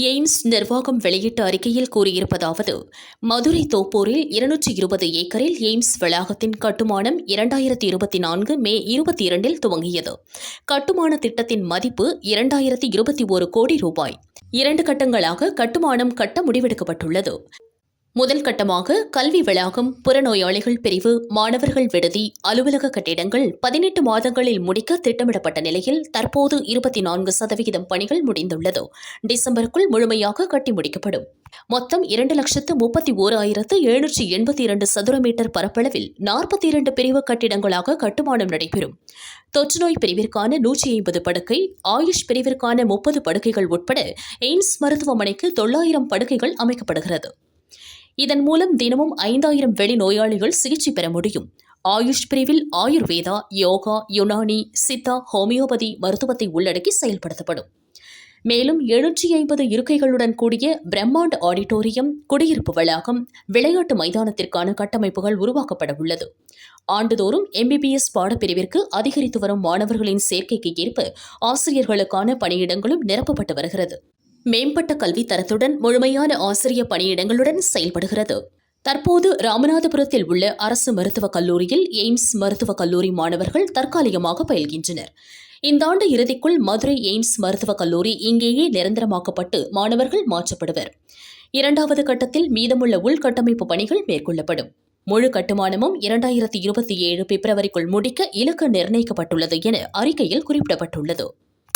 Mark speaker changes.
Speaker 1: AIIMS நிர்வாகம் வெளியிட்ட அறிக்கையில் கூறியிருப்பதாவது மதுரை தோப்பூரில் இருநூற்றி இருபது ஏக்கரில் எய்ம்ஸ் வளாகத்தின் கட்டுமானம் இரண்டாயிரத்தி இருபத்தி நான்கு மே இருபத்தி இரண்டில் துவங்கியது. கட்டுமான திட்டத்தின் மதிப்பு இரண்டாயிரத்தி இருபத்தி ஒரு கோடி ரூபாய். இரண்டு கட்டங்களாக கட்டுமானம் கட்ட முடிவெடுக்கப்பட்டுள்ளது. முதல் கட்டமாக கல்வி வளாகம் புறநோயாளிகள் பிரிவு மாணவர்கள் விடுதி அலுவலக கட்டிடங்கள் பதினெட்டு மாதங்களில் முடிக்க திட்டமிடப்பட்ட நிலையில் தற்போது இருபத்தி நான்கு சதவிகிதம் பணிகள் முடிந்துள்ளது. டிசம்பருக்குள் முழுமையாக கட்டி முடிக்கப்படும். மொத்தம் இரண்டு லட்சத்து முப்பத்தி ஓர் ஆயிரத்து எழுநூற்றி எண்பத்தி இரண்டு சதுர மீட்டர் பரப்பளவில் நாற்பத்தி இரண்டு பிரிவு கட்டிடங்களாக கட்டுமானம் நடைபெறும். தொற்றுநோய் பிரிவிற்கான நூற்றி ஐம்பது படுக்கை ஆயுஷ் பிரிவிற்கான முப்பது படுக்கைகள் உட்பட எய்ம்ஸ் மருத்துவமனைக்கு தொள்ளாயிரம் படுக்கைகள் அமைக்கப்படுகிறது. இதன் மூலம் தினமும் ஐந்தாயிரம் வெளி நோயாளிகள் சிகிச்சை பெற முடியும். ஆயுஷ் பிரிவில் ஆயுர்வேதா யோகா யுனானி சித்தா ஹோமியோபதி மருத்துவத்தை உள்ளடக்கி செயல்படுத்தப்படும். மேலும் எழுநூற்றி ஐம்பது இருக்கைகளுடன் கூடிய பிரம்மாண்ட் ஆடிட்டோரியம் குடியிருப்பு வளாகம் விளையாட்டு மைதானத்திற்கான கட்டமைப்புகள் உருவாக்கப்பட உள்ளது. ஆண்டுதோறும் எம்பிபிஎஸ் பாடப்பிரிவிற்கு அதிகரித்து வரும் மாணவர்களின் சேர்க்கைக்கு ஏற்ப ஆசிரியர்களுக்கான பணியிடங்களும் நிரப்பப்பட்டு வருகிறது. மேம்பட்ட கல்வி தரத்துடன் முழுமையான ஆசிரிய பணியிடங்களுடன் செயல்படுகிறது. தற்போது ராமநாதபுரத்தில் உள்ள அரசு மருத்துவக் கல்லூரியில் எய்ம்ஸ் மருத்துவக் கல்லூரி மாணவர்கள் தற்காலிகமாக பயில்கின்றனர். இந்த ஆண்டு இறுதிக்குள் மதுரை எய்ம்ஸ் மருத்துவக் கல்லூரி இங்கேயே நிரந்தரமாக்கப்பட்டு மாணவர்கள் மாற்றப்படுவர். இரண்டாவது கட்டத்தில் மீதமுள்ள உள்கட்டமைப்பு பணிகள் மேற்கொள்ளப்படும். முழு கட்டுமானமும் இரண்டாயிரத்தி இருபத்தி ஏழு பிப்ரவரிக்குள் முடிக்க இலக்கு நிர்ணயிக்கப்பட்டுள்ளது என அறிக்கையில் குறிப்பிடப்பட்டுள்ளது.